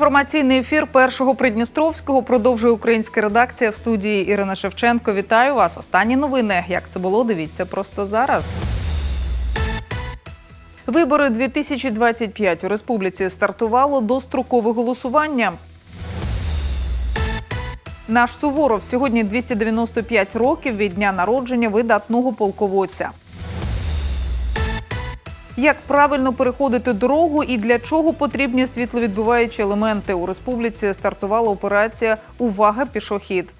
Інформаційний ефір першого Придністровського продовжує українська редакція в студії Ірина Шевченко. Вітаю вас. Останні новини. Як це було? Дивіться просто зараз. Вибори 2025 у республіці стартувало дострокове голосування. Наш Суворов сьогодні 295 років від дня народження видатного полководця. Як правильно переходити дорогу і для чого потрібні світловідбиваючі елементи у республіці стартувала операція Увага пішохід.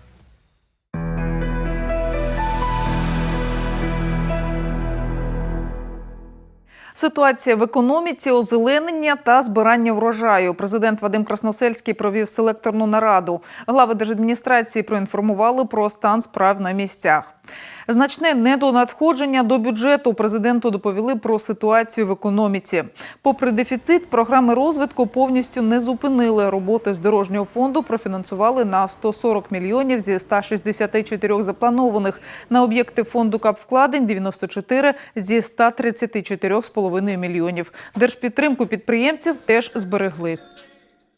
Ситуація в економіці, озеленення та збирання врожаю. Президент Вадим Красносельський провів селекторну нараду. Глави держадміністрації проінформували про стан справ на місцях. Значне недонадходження до бюджету президенту доповіли про ситуацію в економіці. Попри дефіцит, програми розвитку повністю не зупинили. Роботи з дорожнього фонду профінансували на 140 мільйонів зі 164 запланованих. На об'єкти фонду капвкладень 94 зі 134,5 мільйонів. Держпідтримку підприємців теж зберегли.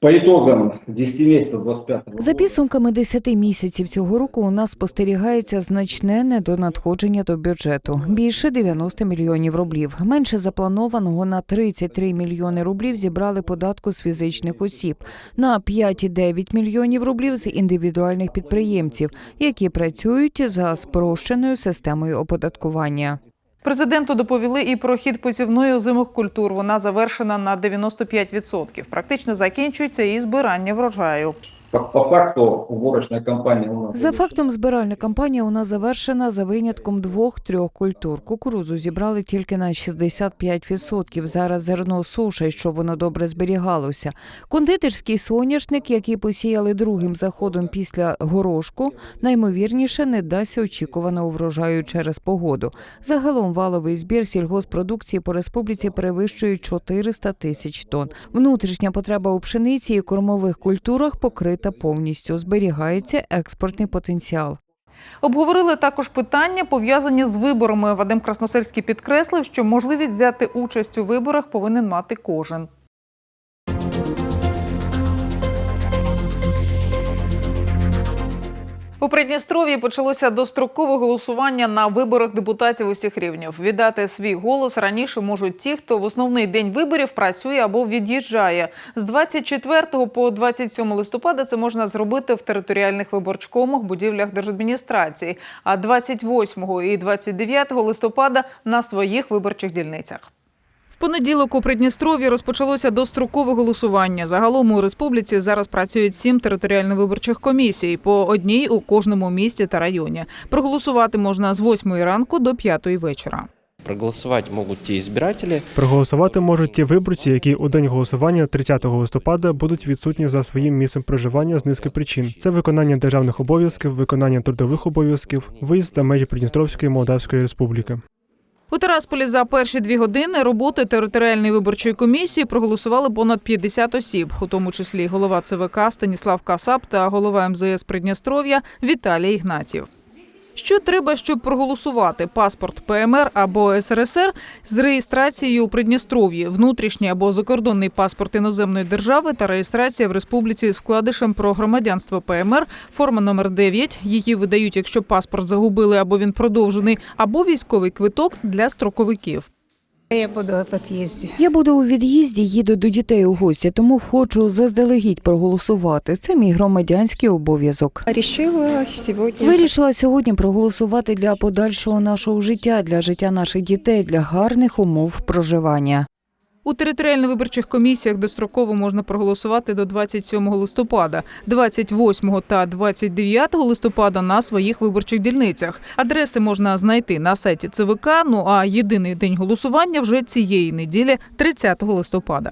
По итогам 10 месяцев 25 За підсумками 10 місяців цього року у нас спостерігається значне недонадходження до бюджету більше 90 мільйонів рублів. Менше запланованого на 33 мільйони рублів зібрали податку з фізичних осіб, на 5,9 мільйонів рублів з індивідуальних підприємців, які працюють за спрощеною системою оподаткування. Президенту доповіли і про хід посівної озимих культур. Вона завершена на 95%. Практично закінчується і збирання врожаю. По, факту уборочная кампания у нас. За фактом збиральна кампанія у нас завершена за винятком двох-трьох культур. Кукурудзу зібрали тільки на 65%. Зараз зерно суша, щоб воно добре зберігалося. Кондитерський соняшник, який посіяли другим заходом після горошку, наймовірніше не дасть очікуваного врожаю через погоду. Загалом валовий збір сільгоспродукції по республіці перевищує 400 тисяч тонн. Внутрішня потреба у пшениці і кормових культурах покрита повністю. Зберігається експортний потенціал. Обговорили також питання, пов'язані з виборами. Вадим Красносельський підкреслив, що можливість взяти участь у виборах повинен мати кожен. У Придністров'ї почалося дострокове голосування на виборах депутатів усіх рівнів. Віддати свій голос раніше можуть ті, хто в основний день виборів працює або від'їжджає. З 24 по 27 листопада це можна зробити в територіальних виборчкомах, будівлях держадміністрації, а 28 і 29 листопада на своїх виборчих дільницях. В понеділок у Придністров'ї розпочалося дострокове голосування. Загалом у республіці зараз працюють сім територіально-виборчих комісій по одній у кожному місті та районі. Проголосувати можна з 8 ранку до 5 вечора. Проголосовать могут те избиратели, Проголосувати можуть ті виборці, які у день голосування 30 листопада будуть відсутні за своїм місцем проживання з низки причин. Це виконання державних обов'язків, виконання трудових обов'язків, виїзд за межі Придністровської Молдавської Республіки. У Терасполі за перші дві години роботи територіальної виборчої комісії проголосували понад 50 осіб, у тому числі голова ЦВК Станіслав Касап та голова МЗС Придністров'я Віталій Ігнатів. Що треба, щоб проголосувати? Паспорт ПМР або СРСР з реєстрацією у Придністров'ї, внутрішній або закордонний паспорт іноземної держави та реєстрація в республіці з вкладишем про громадянство ПМР, форма номер 9. Її видають, якщо паспорт загубили або він продовжений, або військовий квиток для строковиків. Я буду в від'їзді. Я буду у від'їзді, їду до дітей у гості, тому хочу заздалегідь проголосувати. Це мій громадянський обов'язок. Рішила сьогодні. Вирішила сьогодні проголосувати для подальшого нашого життя, для життя наших дітей, для гарних умов проживання. У територіально-виборчих комісіях достроково можна проголосувати до 27 листопада, 28 та 29 листопада на своїх виборчих дільницях. Адреси можна знайти на сайті ЦВК. Ну а єдиний день голосування вже цієї неділі, 30 листопада.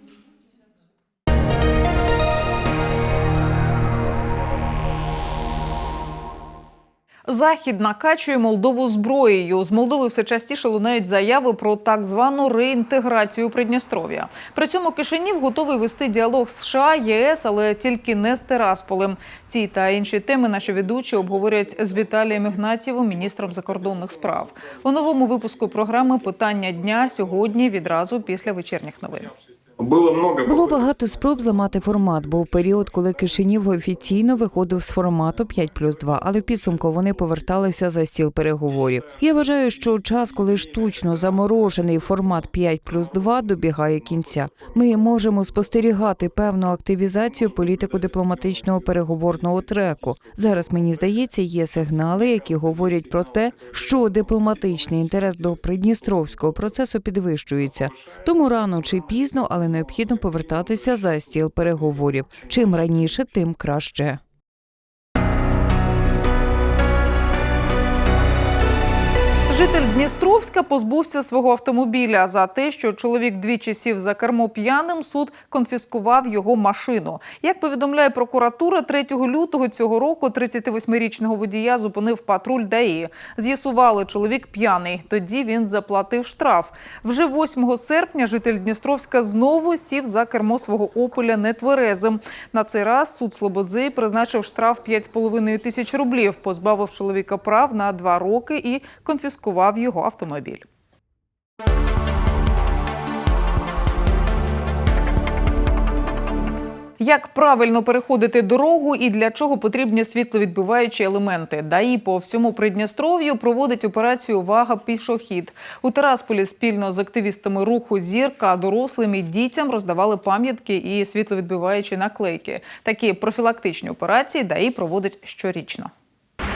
Захід накачує Молдову зброєю. З Молдови все частіше лунають заяви про так звану реінтеграцію Придністров'я. При цьому Кишинів готовий вести діалог з США, ЄС, але тільки не з Терасполем. Ці та інші теми наші ведучі обговорять з Віталієм Ігнатєвим, міністром закордонних справ. У новому випуску програми Питання дня сьогодні відразу після вечірніх новин. Было много Було багато спроб зламати формат. Був період, коли Кишинів офіційно виходив з формату 5 плюс 2, але в підсумку вони поверталися за стіл переговорів. Я вважаю, що час, коли штучно заморожений формат 5 плюс 2 добігає кінця, ми можемо спостерігати певну активізацію політико-дипломатичного переговорного треку. Зараз мені здається, є сигнали, які говорять про те, що дипломатичний інтерес до придністровського процесу підвищується. Тому рано чи пізно, але необхідно повертатися за стіл переговорів. Чим раніше, тим краще. Житель Дністровська позбувся свого автомобіля за те, що чоловік двічі сів за кермо п'яним. Суд конфіскував його машину. Як повідомляє прокуратура, 3 лютого цього року 38-річного водія зупинив патруль ДАІ. З'ясували, чоловік п'яний. Тоді він заплатив штраф. Вже 8 серпня житель Дністровська знову сів за кермо свого опеля нетверезим. На цей раз суд Слободзей призначив штраф 5,5 тисяч рублів, позбавив чоловіка прав на два роки і конфіскував його автомобіль. Як правильно переходити дорогу і для чого потрібні світловідбиваючі елементи? ДАІ по всьому Придністров'ю проводить операцію Вага пішохід. У Тарасполі спільно з активістами руху зірка дорослим і дітям роздавали пам'ятки і світловідбиваючі наклейки. Такі профілактичні операції ДАІ проводить щорічно.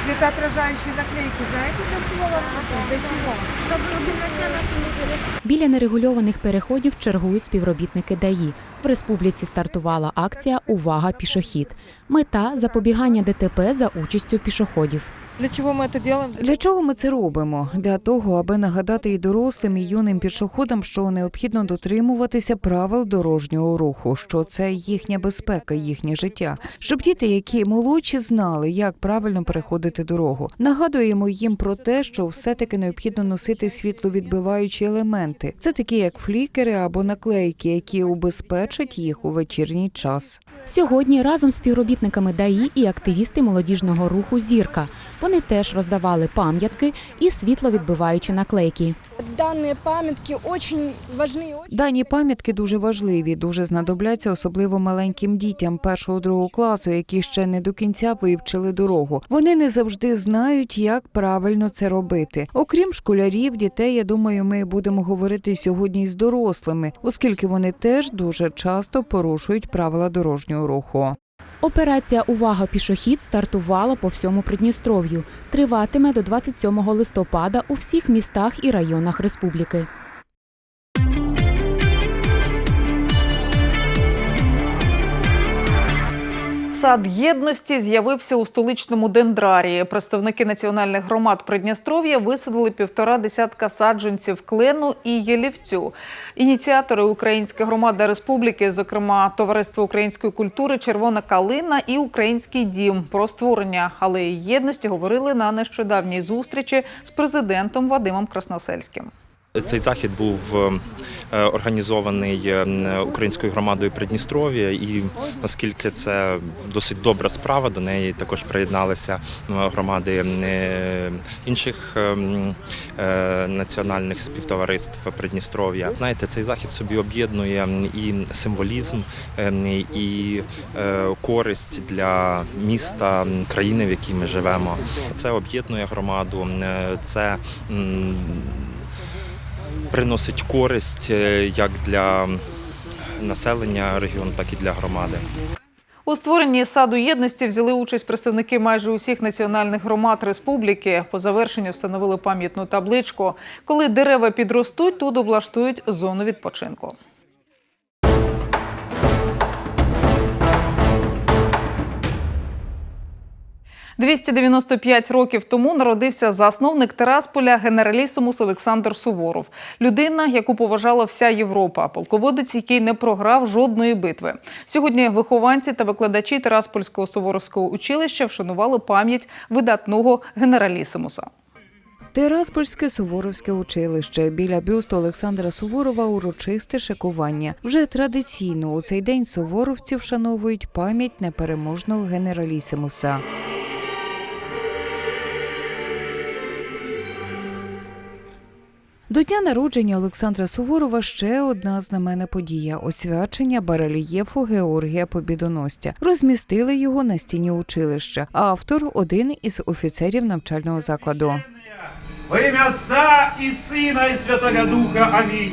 Светоотражающие наклейки, знаєте, для чого вам? Для чого? Щоб темноте нас не залетело. Біля нерегульованих переходів чергують співробітники ДАІ. В республіці стартувала акція Увага пішохід. Мета запобігання ДТП за участю пішоходів. Для чего мы это делаем? Для чого ми це робимо? Для того, аби нагадати і дорослим, і юним пішоходам, що необхідно дотримуватися правил дорожнього руху, що це їхня безпека, їхнє життя, щоб діти, які молодші, знали, як правильно переходити дорогу. Нагадуємо їм про те, що все-таки необхідно носити світловідбиваючі елементи. Це такі як флікери або наклейки, які убезпечать їх у вечірній час. Сьогодні разом з співробітниками ДАІ і активісти молодіжного руху Зірка. Вони теж роздавали пам'ятки і світловідбиваючі наклейки. Данные памятки очень важны. и Дані пам'ятки дуже важливі, дуже знадобляться особливо маленьким дітям першого другого класу, які ще не до кінця вивчили дорогу. Вони не завжди знають, як правильно це робити. Окрім школярів, дітей, я думаю, ми будемо говорити сьогодні з дорослими, оскільки вони теж дуже часто порушують правила дорожнього руху. Операція Увага пішохід стартувала по всьому Придністров'ю. Триватиме до 27 листопада у всіх містах і районах республіки. Сад єдності з'явився у столичному дендрарії. Представники національних громад Придністров'я висадили півтора десятка саджанців клену і єлівцю. Ініціатори Українська громада республіки, зокрема Товариство української культури, Червона калина і Український дім про створення алеї єдності говорили на нещодавній зустрічі з президентом Вадимом Красносельським. Цей захід був е, організований е, українською громадою Придністров'я, і оскільки це досить добра справа, до неї також приєдналися громади е, інших е, е, національних співтовариств Придністров'я. Знаєте, цей захід собі об'єднує і символізм, е, і е, користь для міста, країни, в якій ми живемо. Це об'єднує громаду, е, це приносить користь е, як для населення регіону, так і для громади. У створенні саду єдності взяли участь представники майже усіх національних громад республіки. По завершенню встановили пам'ятну табличку. Коли дерева підростуть, тут облаштують зону відпочинку. «295 років тому народився засновник Терасполя генералісимус Олександр Суворов. Людина, яку поважала вся Європа, полководець, який не програв жодної битви. Сьогодні вихованці та викладачі Тераспольського суворовського училища вшанували пам'ять видатного генералісимуса. Тераспольське Суворовське училище біля бюсту Олександра Суворова урочисте шикування. Вже традиційно у цей день суворовці вшановують пам'ять непереможного генералісимуса. До дня народження Олександра Суворова ще одна знаменна подія освячення барельєфу Георгія Побідоносця. Розмістили його на стіні училища. Автор один із офіцерів навчального закладу. Во ім'я Отця і Сина, і Святого Духа. Амінь.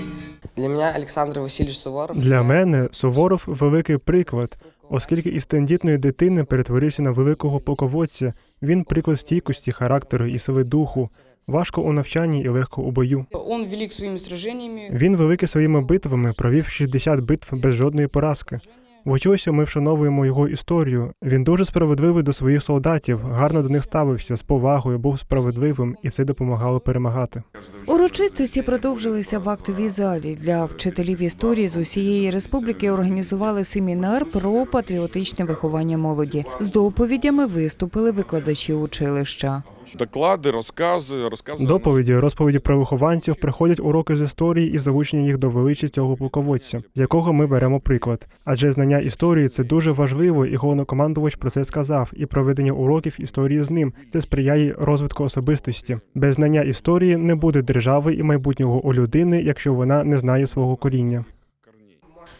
Для меня Александр Васильевич Суворов. Для мене Суворов великий приклад, оскільки із тендітної дитини перетворився на великого полководця. Він приклад стійкості, характеру і сили духу. Важко у навчанні і легко у бою. Он велик своими сражениями. Він великий своїми битвами провів 60 битв без жодної поразки. Очосі ми вшановуємо його історію. Він дуже справедливий до своїх солдатів, гарно до них ставився з повагою, був справедливим, і це допомагало перемагати. Урочистості продовжилися в актовій залі. Для вчителів історії з усієї республіки організували семінар про патріотичне виховання молоді. З доповідями виступили викладачі училища. Доклади, розкази, розкази. Доповіді, розповіді про вихованців приходять уроки з історії і залучення їх до величі цього полководця, з якого ми беремо приклад. Адже знання історії це дуже важливо, і головнокомандувач про це сказав. І проведення уроків історії з ним це сприяє розвитку особистості. Без знання історії не буде держави і майбутнього у людини, якщо вона не знає свого коріння.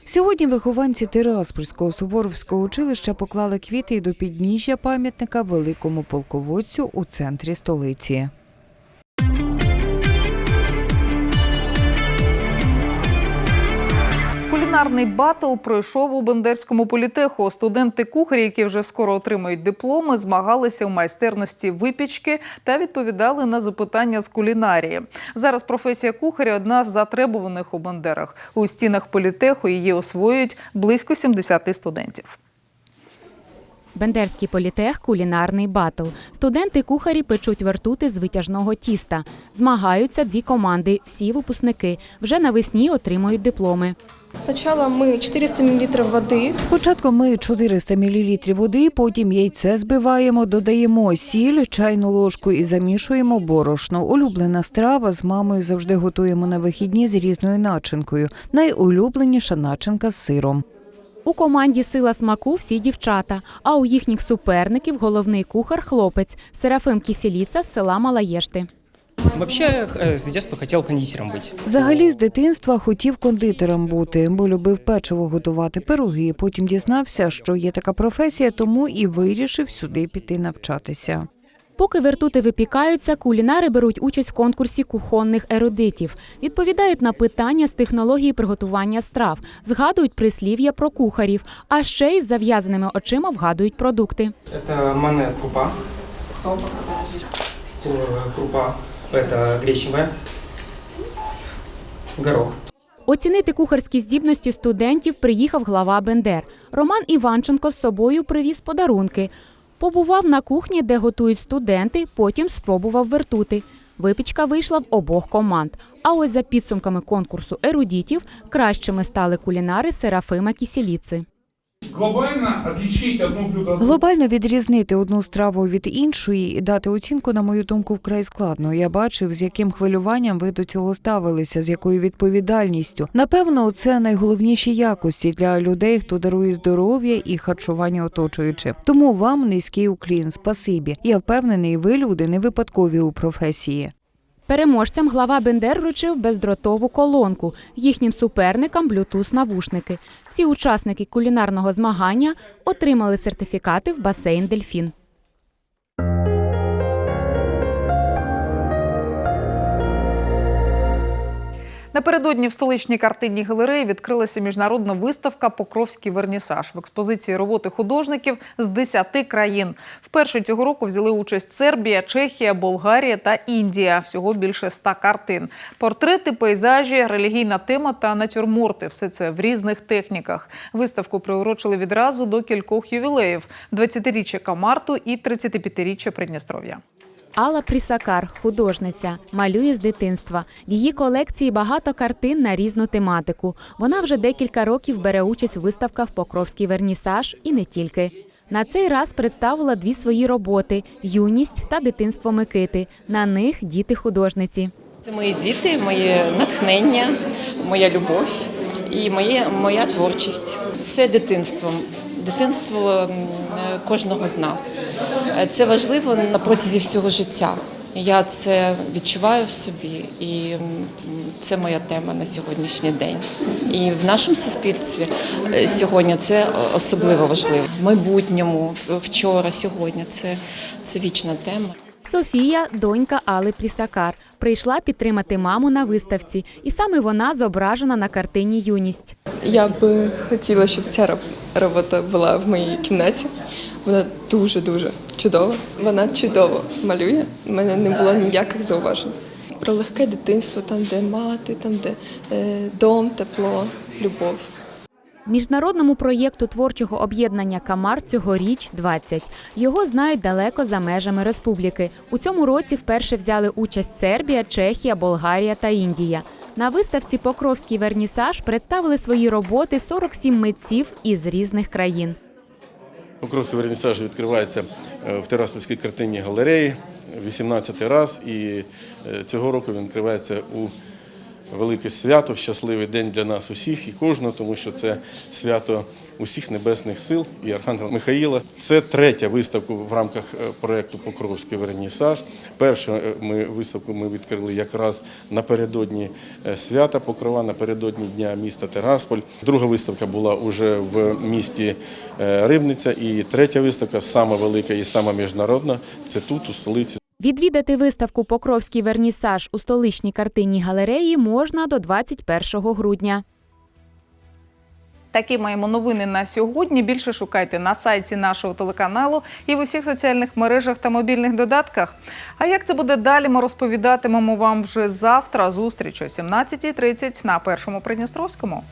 Сьогодні вихованці Тираспольського суворовського училища поклали квіти до підніжжя пам'ятника великому полководцю у центрі столиці. Кулінарний батл пройшов у Бендерському політеху. Студенти кухарі, які вже скоро отримають дипломи, змагалися у майстерності випічки та відповідали на запитання з кулінарії. Зараз професія кухаря одна з затребуваних у Бендерах. У стінах політеху її освоюють близько 70 студентів. Бендерський політех кулінарний батл. Студенти кухарі печуть вертути з витяжного тіста. Змагаються дві команди. Всі випускники вже навесні отримують дипломи. Сначала мы 400 мл воды. Спочатку ми 400 мл води, потім яйце збиваємо, додаємо сіль, чайну ложку і замішуємо борошно. Улюблена страва з мамою завжди готуємо на вихідні з різною начинкою. Найулюбленіша начинка з сиром. У команді Сила смаку всі дівчата, а у їхніх суперників головний кухар хлопець Серафим Кісіліца з села Малаєшти. Вообще, э, с детства хотел кондитером быть. Взагалі з дитинства хотів кондитером бути, бо любив печиво готувати пироги. Потім дізнався, що є така професія, тому і вирішив сюди піти навчатися. Поки вертути випікаються, кулінари беруть участь в конкурсі кухонних ерудитів, відповідають на питання з технології приготування страв, згадують прислів'я про кухарів, а ще й з зав'язаними очима вгадують продукти. Это манная крупа. Стоп. Крупа. Это гречневая. Горох. Оцінити кухарські здібності студентів приїхав глава Бендер. Роман Іванченко з собою привіз подарунки. Побував на кухні, де готують студенти, потім спробував вертути. Випічка вийшла в обох команд. А ось за підсумками конкурсу ерудітів кращими стали кулінари Серафима Кісіліци. Глобально отличить відрізнити одну страву від іншої і дати оцінку, на мою думку, вкрай складно. Я бачив, з яким хвилюванням ви до цього ставилися, з якою відповідальністю. Напевно, це найголовніші якості для людей, хто дарує здоров'я і харчування оточуючи. Тому вам низький уклін, спасибі. Я впевнений, ви люди не випадкові у професії. Переможцям глава Бендер вручив бездротову колонку, їхнім суперникам блютуз навушники. Всі учасники кулінарного змагання отримали сертифікати в басейн Дельфін. Напередодні в столичній картинній галереї відкрилася міжнародна виставка Покровський вернісаж в експозиції роботи художників з 10 країн. Вперше цього року взяли участь Сербія, Чехія, Болгарія та Індія. Всього більше 100 картин. Портрети, пейзажі, релігійна тема та натюрморти. Все це в різних техніках. Виставку приурочили відразу до кількох ювілеїв: 20-річчя Камарту і 35-річчя Придністров'я. Алла Прісакар, художниця, малює з дитинства. В її колекції багато картин на різну тематику. Вона вже декілька років бере участь у виставках Покровський вернісаж і не тільки. На цей раз представила дві свої роботи: юність та дитинство Микити. На них діти художниці. Це мої діти, моє натхнення, моя любов і моє, моя творчість. Це дитинство, дитинство кожного з нас. Це важливо на протязі всього життя. Я це відчуваю в собі, і це моя тема на сьогоднішній день. І в нашому суспільстві е, сьогодні це особливо важливо. В майбутньому, вчора, сьогодні це вічна тема. Софія, донька Алли Плісакар, прийшла підтримати маму на виставці, і саме вона зображена на картині Юність. Я би хотіла, щоб ця робота була в моїй кімнаті. Вона дуже-дуже чудова. Вона чудово малює. У мене не було ніяких зауважень. Про легке дитинство, там, де мати, там, де е, дом, тепло, любов. Міжнародному проєкту творчого об'єднання Камар цьогоріч 20. Його знають далеко за межами республіки. У цьому році вперше взяли участь Сербія, Чехія, Болгарія та Індія. На виставці Покровський вернісаж представили свої роботи 47 митців із різних країн. Покровський вернісаж відкривається е, в Тераспольській картинній галереї 18 раз, і е, цього року він відкривається у велике свято, щасливий день для нас усіх і кожного, тому що це свято усіх небесних сил і Архангела Михаїла. Це третя виставка в рамках е, проєкту Покровський вернісаж. Першу е, ми виставку ми відкрили якраз напередодні е, свята Покрова, напередодні дня міста Терасполь. Друга виставка була уже в місті Рибниця, і третя виставка, сама велика і сама міжнародна, це тут, у столиці. Відвідати виставку Покровський вернісаж у столичній картинній галереї можна до 21 грудня. Такі маємо новини на сьогодні. Більше шукайте на сайті нашого телеканалу і в усіх соціальних мережах та мобільних додатках. А як це буде далі, ми розповідатимемо вам вже завтра. Зустріч о 17.30 на першому Придністровському.